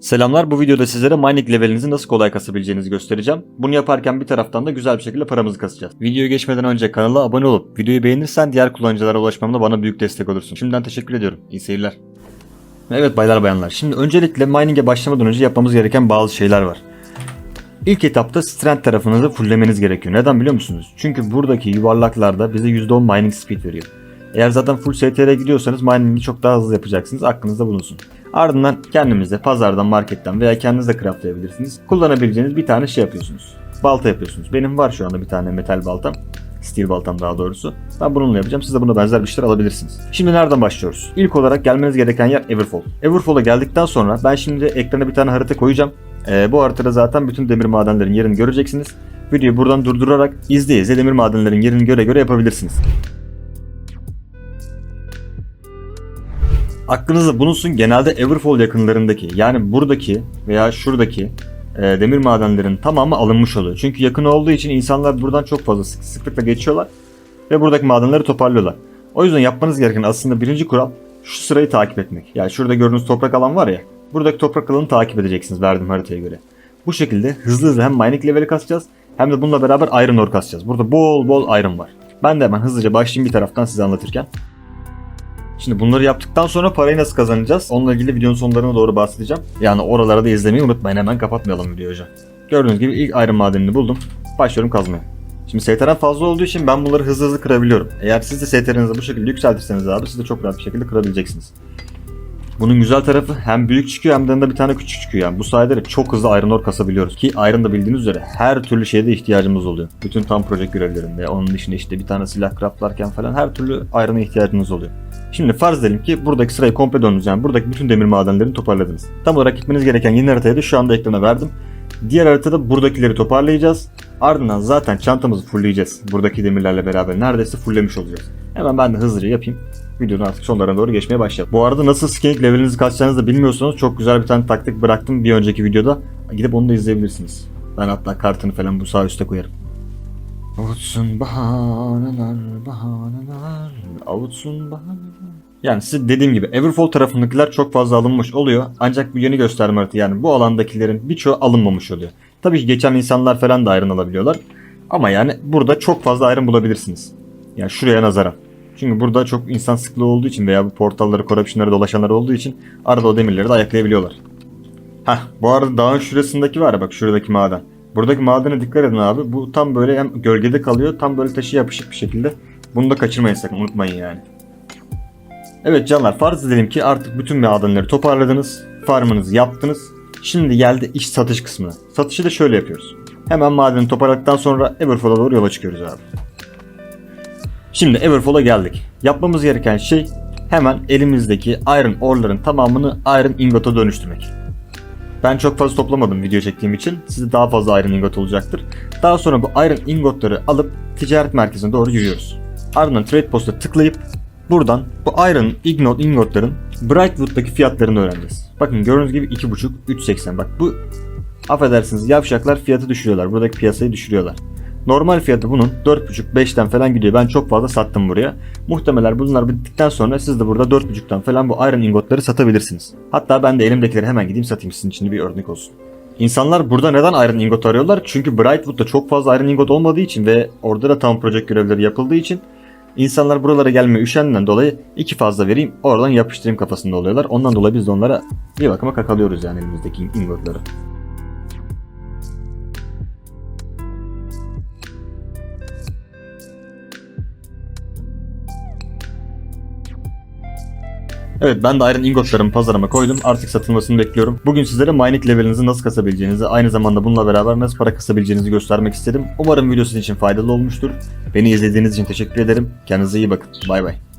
Selamlar bu videoda sizlere mining levelinizi nasıl kolay kasabileceğinizi göstereceğim. Bunu yaparken bir taraftan da güzel bir şekilde paramızı kasacağız. Videoya geçmeden önce kanala abone olup videoyu beğenirsen diğer kullanıcılara ulaşmamda bana büyük destek olursun. Şimdiden teşekkür ediyorum. İyi seyirler. Evet baylar bayanlar. Şimdi öncelikle mining'e başlamadan önce yapmamız gereken bazı şeyler var. İlk etapta strength tarafınızı fulllemeniz gerekiyor. Neden biliyor musunuz? Çünkü buradaki yuvarlaklarda bize %10 mining speed veriyor. Eğer zaten full STR'e gidiyorsanız mining'i çok daha hızlı yapacaksınız. Aklınızda bulunsun. Ardından kendinize pazardan, marketten veya kendiniz de craftlayabilirsiniz. Kullanabileceğiniz bir tane şey yapıyorsunuz. Balta yapıyorsunuz. Benim var şu anda bir tane metal baltam. Steel baltam daha doğrusu. Ben bununla yapacağım. Siz de buna benzer bir şeyler alabilirsiniz. Şimdi nereden başlıyoruz? İlk olarak gelmeniz gereken yer Everfall. Everfall'a geldikten sonra ben şimdi ekrana bir tane harita koyacağım. Ee, bu haritada zaten bütün demir madenlerin yerini göreceksiniz. Videoyu buradan durdurarak izleye demir madenlerin yerini göre göre yapabilirsiniz. Aklınızda bulunsun genelde Everfall yakınlarındaki yani buradaki veya şuradaki e, demir madenlerin tamamı alınmış oluyor. Çünkü yakın olduğu için insanlar buradan çok fazla sık sıklıkla geçiyorlar ve buradaki madenleri toparlıyorlar. O yüzden yapmanız gereken aslında birinci kural şu sırayı takip etmek. Yani şurada gördüğünüz toprak alan var ya buradaki toprak alanı takip edeceksiniz verdiğim haritaya göre. Bu şekilde hızlı hızlı hem mining leveli kasacağız hem de bununla beraber iron ore kasacağız. Burada bol bol iron var. Ben de hemen hızlıca başlayayım bir taraftan size anlatırken. Şimdi bunları yaptıktan sonra parayı nasıl kazanacağız? Onunla ilgili videonun sonlarına doğru bahsedeceğim. Yani oraları da izlemeyi unutmayın. Hemen kapatmayalım videoyu hocam. Gördüğünüz gibi ilk ayrım madenini buldum. Başlıyorum kazmaya. Şimdi STR'm fazla olduğu için ben bunları hızlı hızlı kırabiliyorum. Eğer siz de STR'nizi bu şekilde yükseltirseniz abi siz de çok rahat bir şekilde kırabileceksiniz. Bunun güzel tarafı hem büyük çıkıyor hem de yanında bir tane küçük çıkıyor. Yani bu sayede de çok hızlı iron ore kasabiliyoruz. Ki iron da bildiğiniz üzere her türlü şeyde ihtiyacımız oluyor. Bütün tam project görevlerinde. Onun dışında işte bir tane silah craftlarken falan her türlü iron'a ihtiyacınız oluyor. Şimdi farz edelim ki buradaki sırayı komple döndünüz. Yani buradaki bütün demir madenlerini toparladınız. Tam olarak gitmeniz gereken yeni haritayı da şu anda ekrana verdim. Diğer haritada buradakileri toparlayacağız. Ardından zaten çantamızı fullleyeceğiz. Buradaki demirlerle beraber neredeyse fulllemiş olacağız. Hemen ben de hızlıca yapayım. Videonun artık sonlarına doğru geçmeye başlayalım. Bu arada nasıl skinning levelinizi kaçacağınızı da bilmiyorsanız çok güzel bir tane taktik bıraktım bir önceki videoda. Gidip onu da izleyebilirsiniz. Ben hatta kartını falan bu sağ üstte koyarım. Avutsun bahaneler, bahaneler, avutsun bahaneler. Yani size dediğim gibi Everfall tarafındakiler çok fazla alınmış oluyor. Ancak bu yeni gösterme haritı yani bu alandakilerin birçoğu alınmamış oluyor. Tabii ki geçen insanlar falan da ayrın alabiliyorlar. Ama yani burada çok fazla ayrım bulabilirsiniz. Yani şuraya nazaran. Çünkü burada çok insan sıklığı olduğu için veya bu portalları, corruption'ları dolaşanlar olduğu için arada o demirleri de ayaklayabiliyorlar. Heh bu arada dağın şurasındaki var ya bak şuradaki maden. Buradaki madene dikkat edin abi. Bu tam böyle hem gölgede kalıyor tam böyle taşı yapışık bir şekilde. Bunu da kaçırmayın sakın unutmayın yani. Evet canlar farz edelim ki artık bütün madenleri toparladınız. Farmınızı yaptınız. Şimdi geldi iş satış kısmına. Satışı da şöyle yapıyoruz. Hemen madeni toparladıktan sonra Everfall'a doğru yola çıkıyoruz abi. Şimdi Everfall'a geldik. Yapmamız gereken şey hemen elimizdeki iron ore'ların tamamını iron ingot'a dönüştürmek. Ben çok fazla toplamadım video çektiğim için. Size daha fazla iron ingot olacaktır. Daha sonra bu iron ingotları alıp ticaret merkezine doğru yürüyoruz. Ardından trade post'a tıklayıp buradan bu iron ingot ingotların Brightwood'daki fiyatlarını öğreneceğiz. Bakın gördüğünüz gibi 2.5 3.80 bak bu affedersiniz yavşaklar fiyatı düşürüyorlar. Buradaki piyasayı düşürüyorlar. Normal fiyatı bunun 4.5-5'ten falan gidiyor. Ben çok fazla sattım buraya. Muhtemelen bunlar bittikten sonra siz de burada 4.5'tan falan bu iron ingotları satabilirsiniz. Hatta ben de elimdekileri hemen gideyim satayım sizin için bir örnek olsun. İnsanlar burada neden iron ingot arıyorlar? Çünkü Brightwood'da çok fazla iron ingot olmadığı için ve orada da tam project görevleri yapıldığı için insanlar buralara gelmeye üşendiğinden dolayı iki fazla vereyim oradan yapıştırayım kafasında oluyorlar. Ondan dolayı biz de onlara bir bakıma kakalıyoruz yani elimizdeki ingotları. Evet ben de Iron ingotlarımı pazarıma koydum. Artık satılmasını bekliyorum. Bugün sizlere mining levelinizi nasıl kasabileceğinizi, aynı zamanda bununla beraber nasıl para kasabileceğinizi göstermek istedim. Umarım video sizin için faydalı olmuştur. Beni izlediğiniz için teşekkür ederim. Kendinize iyi bakın. Bay bay.